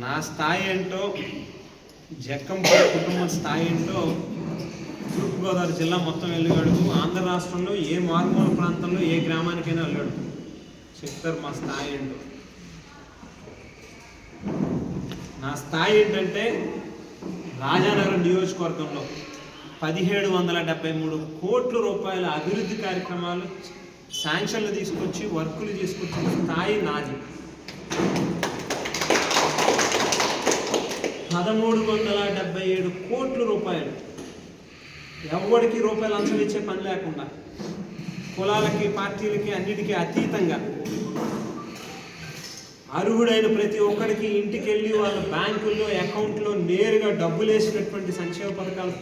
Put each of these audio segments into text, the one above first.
నా స్థాయి ఏంటో జక్కంపూడి కుటుంబం స్థాయి ఏంటో తూర్పుగోదావరి జిల్లా మొత్తం వెళ్ళాడు ఆంధ్ర రాష్ట్రంలో ఏ మారుమూల ప్రాంతంలో ఏ గ్రామానికైనా వెళ్ళాడు చెప్తారు మా స్థాయి ఏంటో. నా స్థాయి ఏంటంటే రాజానగరం నియోజకవర్గంలో పదిహేడు వందల డెబ్బై మూడు కోట్ల రూపాయల అభివృద్ధి కార్యక్రమాలు శాంక్షన్లు తీసుకొచ్చి వర్కులు తీసుకొచ్చిన స్థాయి నాది. పదమూడు వందల డెబ్బై ఏడు కోట్ల రూపాయలు. ఎవరికి రూపాయలు అంచం ఇచ్చే పని లేకుండా కులాలకి పార్టీలకి అన్నిటికీ అతీతంగా అర్హుడైన ప్రతి ఒక్కరికి ఇంటికి వెళ్ళి వాళ్ళ బ్యాంకుల్లో అకౌంట్లో నేరుగా డబ్బులు వేసినటువంటి సంక్షేమ పథకాలు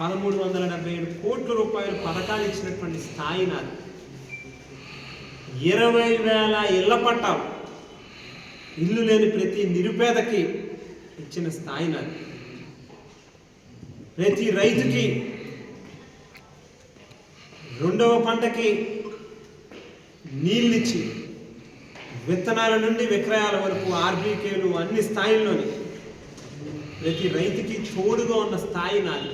పదమూడు వందల డెబ్బై ఏడు కోట్ల రూపాయలు పథకాలు ఇచ్చినటువంటి స్థాయి నాది. ఇరవై వేల ఇళ్ళ పట్టాలు. ఇల్లు లేని ప్రతి నిరుపేదకి ఇచ్చిన స్థాయి నాది. ప్రతి రైతుకి రెండవ పంటకి నీళ్ళిచ్చి విత్తనాల నుండి విక్రయాల వరకు ఆర్బీకేలు అన్ని స్థాయిల్లోని ప్రతి రైతుకి తోడుగా ఉన్న స్థాయి నాది.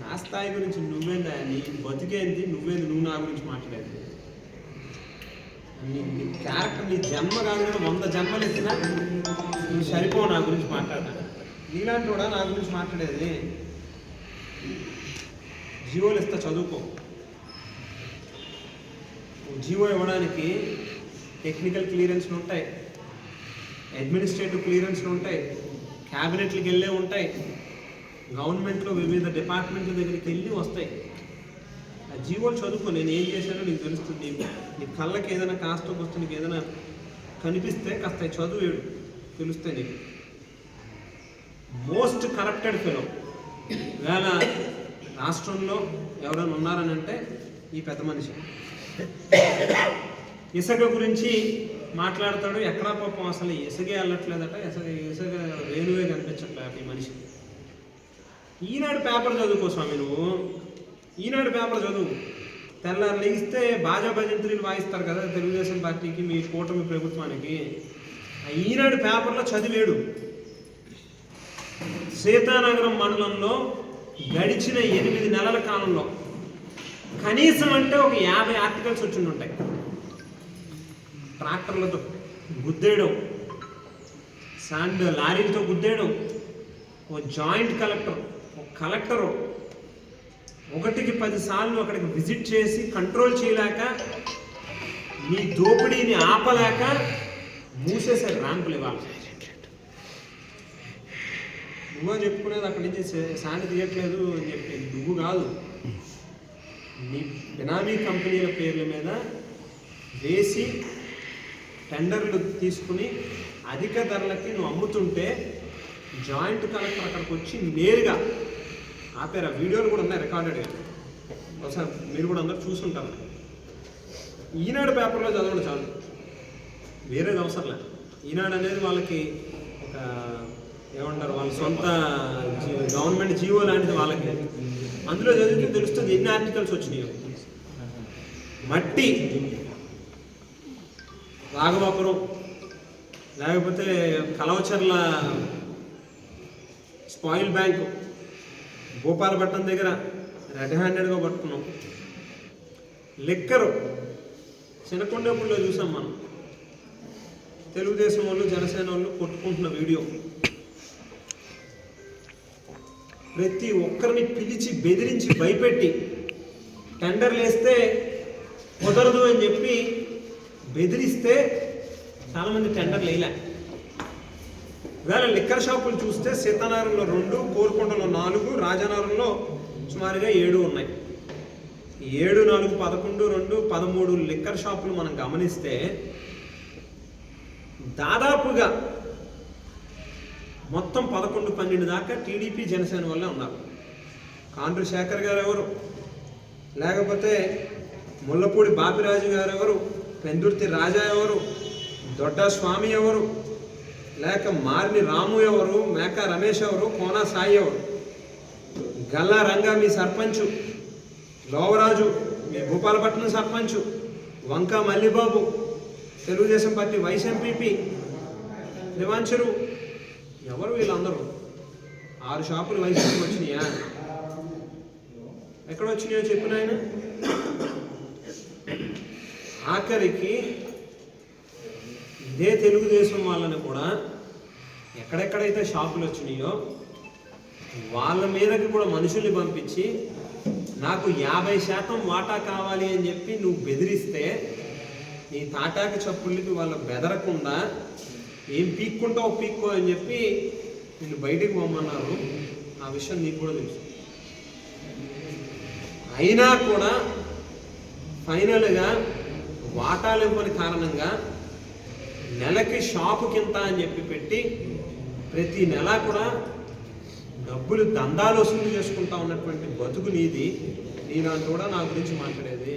నా స్థాయి గురించి నువ్వేందా నీ బతికేంది నువ్వేంది? నువ్వు నా గురించి మాట్లాడేది. నీ క్యారెక్టర్ నీ జన్మ కాదు వంద జన్మలు ఇచ్చినా? నువ్వు సరిపో నా గురించి మాట్లాడతాను నీలాంటి కూడా నా గురించి మాట్లాడేది? జీవోలు ఇస్తా చదువుకో. జీవో ఇవ్వడానికి టెక్నికల్ క్లియరెన్స్లు ఉంటాయి. అడ్మినిస్ట్రేటివ్ క్లియరెన్స్లు ఉంటాయి. క్యాబినెట్లకు వెళ్ళే ఉంటాయి. గవర్నమెంట్లో వివిధ డిపార్ట్మెంట్ల దగ్గరికి వెళ్ళి వస్తాయి. ఆ జీవోలు చదువుకో. నేను ఏం చేశానో నీకు తెలుస్తుంది. నీ కళ్ళకి ఏదైనా కాస్త వస్తే నీకు ఏదైనా కనిపిస్తే కాస్త చదువు వేడు తెలుస్తాయి నీకు. మోస్ట్ కరప్టెడ్ ఫెలో వేళ రాష్ట్రంలో ఎవరైనా ఉన్నారని అంటే ఈ పెద్ద మనిషి. ఇసుక గురించి మాట్లాడతాడు. ఎక్కడా పాపం అసలు ఇసుగే వెళ్ళట్లేదట. ఇసుక ఇసుక వేణువే కనిపించట్లేదు ఈ మనిషి. ఈనాడు పేపర్ చదువుకో స్వామి నువ్వు. ఈనాడు పేపర్ చదువు. తెల్లారు లేగిస్తే బాజా భజంత్రీలు వాయిస్తారు కదా తెలుగుదేశం పార్టీకి మీ కూటమి ప్రభుత్వానికి. ఈనాడు పేపర్లో చదివేడు. సీతానగరం మండలంలో గడిచిన ఎనిమిది నెలల కాలంలో కనీసం అంటే ఒక యాభై ఆర్టికల్స్ వచ్చి ఉంటాయి. ట్రాక్టర్లతో గుద్దేయడం శాండ్ లారీలతో గుద్దేయడం ఓ జాయింట్ కలెక్టర్ ఒక కలెక్టరు ఒకటికి పదిసార్లు అక్కడికి విజిట్ చేసి కంట్రోల్ చేయలేక మీ దోపిడీని ఆపలేక మూసేసే ర్యాంపులు ఇవ్వాలి నువ్వే చెప్పుకునేది అక్కడి నుంచి శాండ్ తీయట్లేదు అని చెప్పి నువ్వు కాదు. నీ బినామీ కంపెనీల పేర్ల మీద వేసి టెండర్లు తీసుకుని అధిక ధరలకి నువ్వు అమ్ముతుంటే జాయింట్ కలెక్టర్ అక్కడికి వచ్చి నేరుగా ఆపారు. ఆ వీడియోలు కూడా ఉన్నాయి రికార్డెడ్గా ఒకసారి మీరు కూడా అందరు చూసుంటారు. ఈనాడు పేపర్లో చదవండి చాలు. వేరేది అవసరం లేదు. ఈనాడు అనేది వాళ్ళకి ఒక ఏమంటారు వాళ్ళ సొంత గవర్నమెంట్ జీవో లాంటిది వాళ్ళకి. అందులో చదివితే తెలుస్తుంది ఎన్ని ఆర్టికల్స్ వచ్చినాయో. మట్టి రాఘవాపురం లేకపోతే కలవచర్ల స్పాయిల్ బ్యాంక్ భూపాలపట్నం దగ్గర రెడ్ హ్యాండెడ్గా పట్టుకున్నాం. లిక్కరు చినకొండపుల్లో చూసాం మనం. తెలుగుదేశం వాళ్ళు జనసేన వాళ్ళు కొట్టుకుంటున్న వీడియో. ప్రతి ఒక్కరిని పిలిచి బెదిరించి భయపెట్టి టెండర్లు వేస్తే కుదరదు అని చెప్పి బెదిరిస్తే చాలామంది టెండర్లు వేయలే. వేళ లిక్కర్ షాపులు చూస్తే సీతానగరంలో రెండు కోరుకొండలో నాలుగు రాజానగరంలో సుమారుగా ఏడు ఉన్నాయి. ఏడు నాలుగు పదకొండు రెండు పదమూడు లిక్కర్ షాపులు మనం గమనిస్తే దాదాపుగా మొత్తం పదకొండు పన్నెండు దాకా టీడీపీ జనసేన వల్లే ఉన్నారు. కాండ్రు శేఖర్ గారు ఎవరు లేకపోతే ముల్లపూడి బాపిరాజు గారు ఎవరు పెందుర్తి రాజా ఎవరు? దొడ్డ స్వామి ఎవరు? లేక మారిని రాము ఎవరు? మేక రమేష్ ఎవరు? కోనా సాయి ఎవరు? గల్లా రంగా మీ సర్పంచు లోవరాజు మీ Bhupalapatnam sarpanch Vanka Mallibabu Telugu Desam party vice MPP దివాంచరు ఎవరు వీళ్ళందరూ? ఆరు షాపులు వైసీపీ వచ్చినాయా? ఎక్కడ వచ్చినాయో చెప్పు నాయన. ఆఖరికి ఇదే తెలుగుదేశం వాళ్ళని కూడా ఎక్కడెక్కడైతే షాపులు వచ్చినాయో వాళ్ళ మీదకి కూడా మనుషుల్ని పంపించి నాకు యాభై శాతం వాటా కావాలి అని చెప్పి నువ్వు బెదిరిస్తే నీ తాటాకి చప్పుళ్ళకి వాళ్ళు బెదరకుండా ఏం పీక్కుంటావు పీక్కో అని చెప్పి నేను బయటికి పోమన్నారు ఆ విషయం నీకు కూడా తెలుసు. అయినా కూడా ఫైనల్గా వాటాలు ఇవ్వని కారణంగా నెలకి షాపు కింద అని చెప్పి పెట్టి ప్రతి నెల కూడా డబ్బులు దందాలు వసూలు చేసుకుంటా ఉన్నటువంటి బతుకు నీది. నీలాంటి కూడా నా గురించి మాట్లాడేది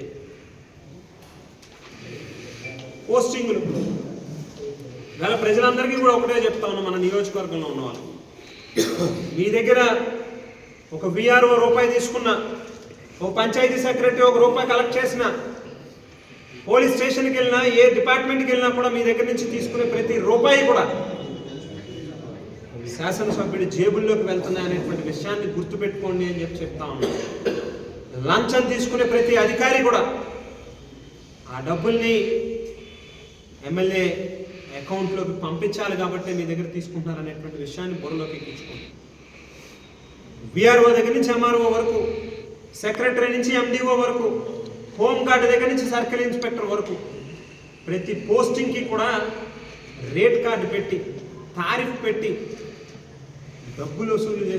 పోస్టింగులు. గల ప్రజలందరికీ కూడా ఒకటే చెప్తా ఉన్నాం మన నియోజకవర్గంలో ఉన్న వాళ్ళు మీ దగ్గర ఒక విఆర్ఓ రూపాయి తీసుకున్న ఒక పంచాయతీ సెక్రటరీ ఒక రూపాయి కలెక్ట్ చేసిన పోలీస్ స్టేషన్కి వెళ్ళినా ఏ డిపార్ట్మెంట్కి వెళ్ళినా కూడా మీ దగ్గర నుంచి తీసుకునే ప్రతి రూపాయి కూడా శాసనసభ్యుడి జేబుల్లోకి వెళ్తున్నాయి అనేటువంటి విషయాన్ని గుర్తుపెట్టుకోండి అని చెప్పి చెప్తా ఉన్నాను లంచం తీసుకునే ప్రతి అధికారి కూడా ఆ డబ్బుల్ని ఎమ్మెల్యే అకౌంట్లోకి పంపించాలి కాబట్టి మీ దగ్గర తీసుకుంటున్నారు అనేటువంటి విషయాన్ని బుర్రలోకి ఎక్కించుకోండి. విఆర్ఓ దగ్గర నుంచి ఎంఆర్ఓ వరకు సెక్రటరీ నుంచి ఎండిఓ వరకు హోంగార్డ్ దగ్గర నుంచి సర్కిల్ ఇన్స్పెక్టర్ వరకు ప్రతి పోస్టింగ్కి కూడా రేట్ కార్డు పెట్టి తారీఫ్ పెట్టి డబ్బులు వసూలు చేసి